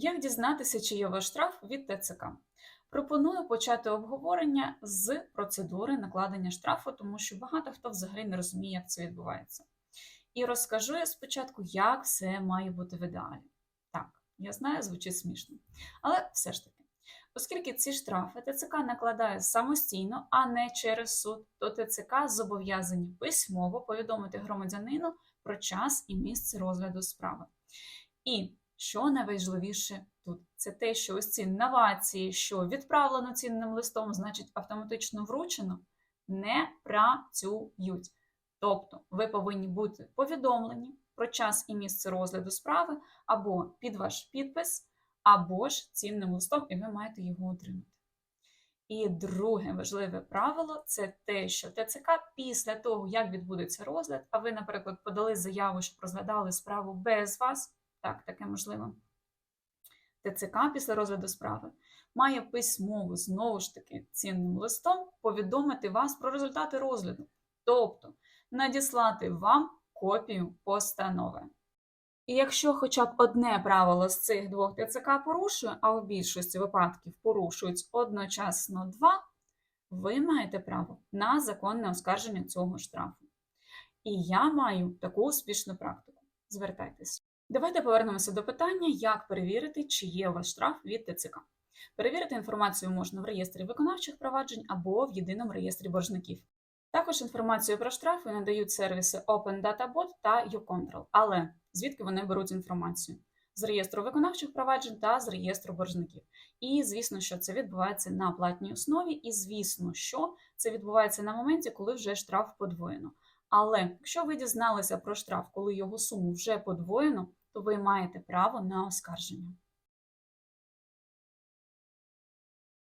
Як дізнатися, чи є ваш штраф від ТЦК? Пропоную почати обговорення з процедури накладення штрафу, тому що багато хто взагалі не розуміє, як це відбувається. І розкажу я спочатку, як все має бути в ідеалі. Так, я знаю, звучить смішно. Але все ж таки, оскільки ці штрафи ТЦК накладає самостійно, а не через суд, то ТЦК зобов'язані письмово повідомити громадянину про час і місце розгляду справи. І що найважливіше тут, це те, що ось ці новації, що відправлено цінним листом, значить автоматично вручено, не працюють. Тобто ви повинні бути повідомлені про час і місце розгляду справи або під ваш підпис, або ж цінним листом, і ви маєте його отримати. І друге важливе правило це те, що ТЦК після того, як відбудеться розгляд, а ви, наприклад, подали заяву, щоб розглядали справу без вас, так, таке можливо. ТЦК після розгляду справи має письмово, знову ж таки, цінним листом повідомити вас про результати розгляду, тобто надіслати вам копію постанови. І якщо хоча б одне правило з цих двох ТЦК порушує, а в більшості випадків порушують одночасно два, ви маєте право на законне оскарження цього штрафу. І я маю таку успішну практику. Звертайтеся. Давайте повернемося до питання, як перевірити, чи є у вас штраф від ТЦК. Перевірити інформацію можна в реєстрі виконавчих проваджень або в єдиному реєстрі боржників. Також інформацію про штрафи надають сервіси Open Data Bot та YouControl. Але звідки вони беруть інформацію? З реєстру виконавчих проваджень та з реєстру боржників. І звісно, що це відбувається на платній основі, і звісно, що це відбувається на моменті, коли вже штраф подвоєно. Але якщо ви дізналися про штраф, коли його суму вже подвоєно, то ви маєте право на оскарження.